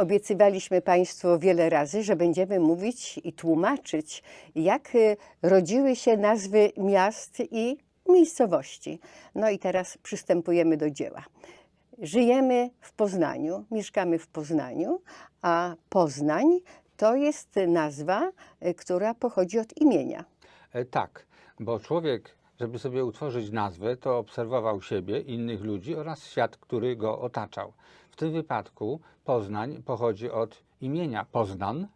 Obiecywaliśmy Państwu wiele razy, że będziemy mówić i tłumaczyć, jak y, rodziły się nazwy miast i miejscowości. No i teraz przystępujemy do dzieła. Żyjemy w Poznaniu, mieszkamy w Poznaniu, a Poznań to jest nazwa, y, która pochodzi od imienia. E, Tak, bo człowiek, żeby sobie utworzyć nazwę, to obserwował siebie, innych ludzi oraz świat, który go otaczał. W tym wypadku Poznań pochodzi od imienia Poznan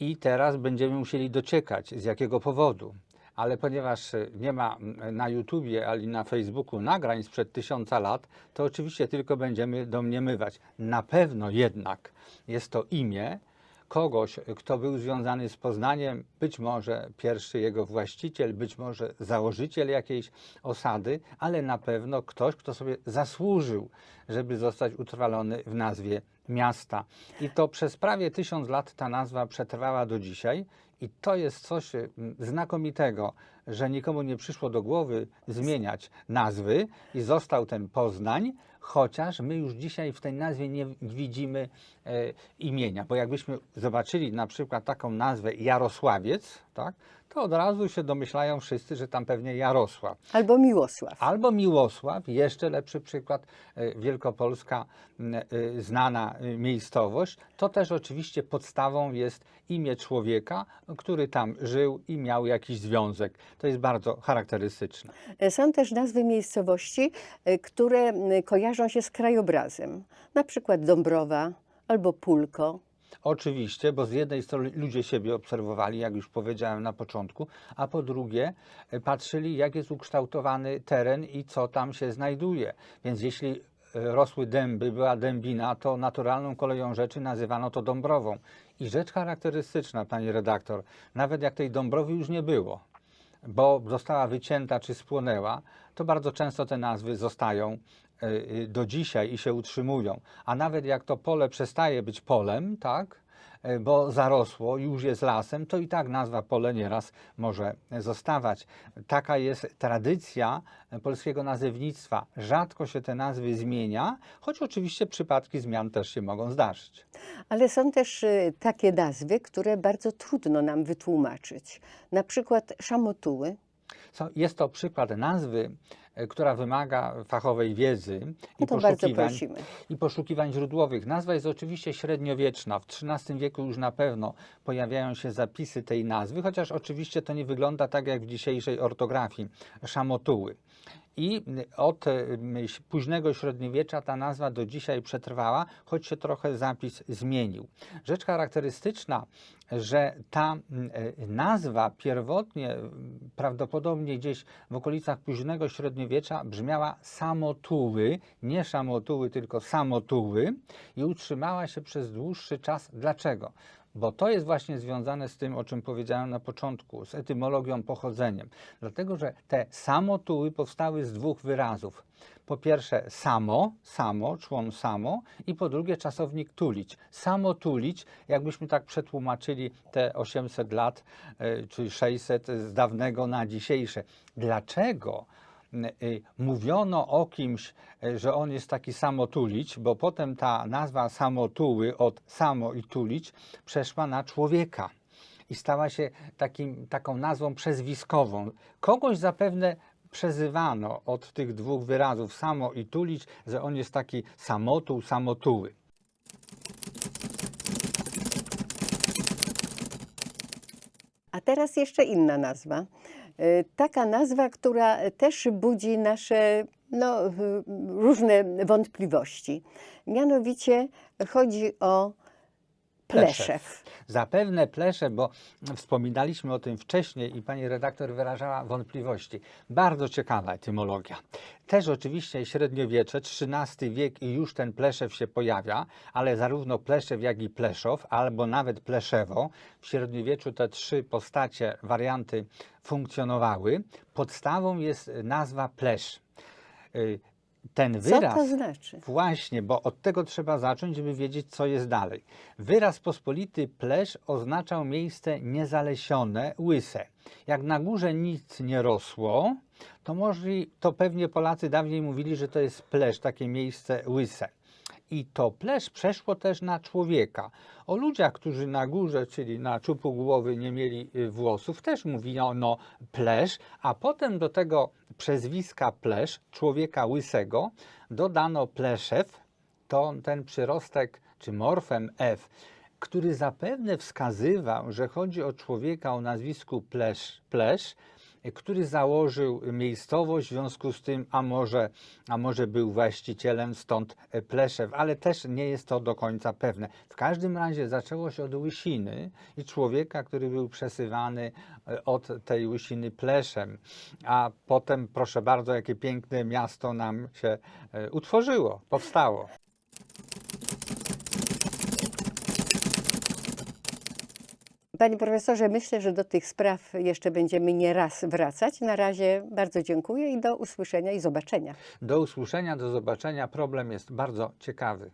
i teraz będziemy musieli dociekać z jakiego powodu. Ale ponieważ nie ma na YouTubie ani na Facebooku nagrań sprzed tysiąca lat, to oczywiście tylko będziemy domniemywać. Na pewno jednak jest to imię, kogoś, kto był związany z Poznaniem, być może pierwszy jego właściciel, być może założyciel jakiejś osady, ale na pewno ktoś, kto sobie zasłużył, żeby zostać utrwalony w nazwie miasta. I to przez prawie tysiąc lat ta nazwa przetrwała do dzisiaj. I to jest coś mm, znakomitego, że nikomu nie przyszło do głowy zmieniać nazwy i został ten Poznań, chociaż my już dzisiaj w tej nazwie nie widzimy e, imienia, bo jakbyśmy zobaczyli na przykład taką nazwę Jarosławiec, tak, to od razu się domyślają wszyscy, że tam pewnie Jarosław. Albo Miłosław. Albo Miłosław, jeszcze lepszy przykład, e, Wielkopolska, e, znana e, miejscowość. To też oczywiście podstawą jest imię człowieka, który tam żył i miał jakiś związek. To jest bardzo charakterystyczne. Są też nazwy miejscowości, które kojarzą się z krajobrazem. Na przykład Dąbrowa albo Pulko. Oczywiście, bo z jednej strony ludzie siebie obserwowali, jak już powiedziałem na początku, a po drugie e, patrzyli, jak jest ukształtowany teren i co tam się znajduje. Więc jeśli e, rosły dęby, była dębina, to naturalną koleją rzeczy nazywano to Dąbrową. I rzecz charakterystyczna, pani redaktor, nawet jak tej Dąbrowy już nie było, bo została wycięta czy spłonęła, to bardzo często te nazwy zostają do dzisiaj i się utrzymują. A nawet jak to pole przestaje być polem, tak, e, bo zarosło, już jest lasem, to i tak nazwa pole nieraz może zostawać. Taka jest tradycja polskiego nazewnictwa. Rzadko się te nazwy zmienia, choć oczywiście przypadki zmian też się mogą zdarzyć. Ale są też takie nazwy, które bardzo trudno nam wytłumaczyć. Na przykład szamotuły. Jest to przykład nazwy, e, która wymaga fachowej wiedzy i No poszukiwań. i poszukiwań źródłowych. Nazwa jest oczywiście średniowieczna. W XIII wieku już na pewno pojawiają się zapisy tej nazwy, chociaż oczywiście to nie wygląda tak jak w dzisiejszej ortografii szamotuły. I od em, późnego średniowiecza ta nazwa do dzisiaj przetrwała, choć się trochę zapis zmienił. Rzecz charakterystyczna, że ta mm, e, nazwa pierwotnie m, prawdopodobnie gdzieś w okolicach późnego średniowiecza brzmiała samotuły, nie szamotuły, tylko samotuły i utrzymała się przez dłuższy czas. Dlaczego? Bo to jest właśnie związane z tym, o czym powiedziałem na początku, z etymologią, pochodzeniem. Dlatego, że te samotuły powstały z dwóch wyrazów. Po pierwsze samo, samo, człon samo i po drugie czasownik tulić. Samo tulić, jakbyśmy tak przetłumaczyli te 800 lat e, czy 600 z dawnego na dzisiejsze. Dlaczego? Y, mówiono o kimś, y, że on jest taki samotulić, bo potem ta nazwa samotuły od samo i tulić przeszła na człowieka i stała się takim, taką nazwą przezwiskową. Kogoś zapewne przezywano od tych dwóch wyrazów samo i tulić, że on jest taki samotuł, samotuły. A teraz jeszcze inna nazwa. Y, Taka nazwa, która też budzi nasze no, różne wątpliwości. Mianowicie chodzi o pleszew. Zapewne plesze, bo wspominaliśmy o tym wcześniej i pani redaktor wyrażała wątpliwości. Bardzo ciekawa etymologia. Też oczywiście średniowiecze, XIII wiek i już ten pleszew się pojawia, ale zarówno pleszew, jak i pleszow, albo nawet pleszewo. W średniowieczu te trzy postacie, warianty funkcjonowały. Podstawą jest nazwa plesz. Ten Co wyraz... to znaczy? Właśnie, bo od tego trzeba zacząć, żeby wiedzieć, co jest dalej. Wyraz pospolity plesz oznaczał miejsce niezalesione, łyse. Jak na górze nic nie rosło, to, może, to pewnie Polacy dawniej mówili, że to jest plesz, takie miejsce łyse. I to plesz przeszło też na człowieka. O ludziach, którzy na górze, czyli na czupu głowy nie mieli y, włosów, też mówiono plesz, a potem do tego przezwiska plesz, człowieka łysego, dodano pleszew, to ten przyrostek czy morfem F, który zapewne wskazywał, że chodzi o człowieka o nazwisku Plesz, Plesz który założył miejscowość, w związku z tym, a może, a może był właścicielem, stąd Pleszew, ale też nie jest to do końca pewne. W każdym razie zaczęło się od łysiny i człowieka, który był przesywany e, od tej łysiny Pleszem, a potem, proszę bardzo, jakie piękne miasto nam się e, utworzyło, powstało. Panie profesorze, myślę, że do tych spraw jeszcze będziemy nie raz wracać. Na razie bardzo dziękuję i do usłyszenia i zobaczenia. Do usłyszenia, do zobaczenia. Problem jest bardzo ciekawy.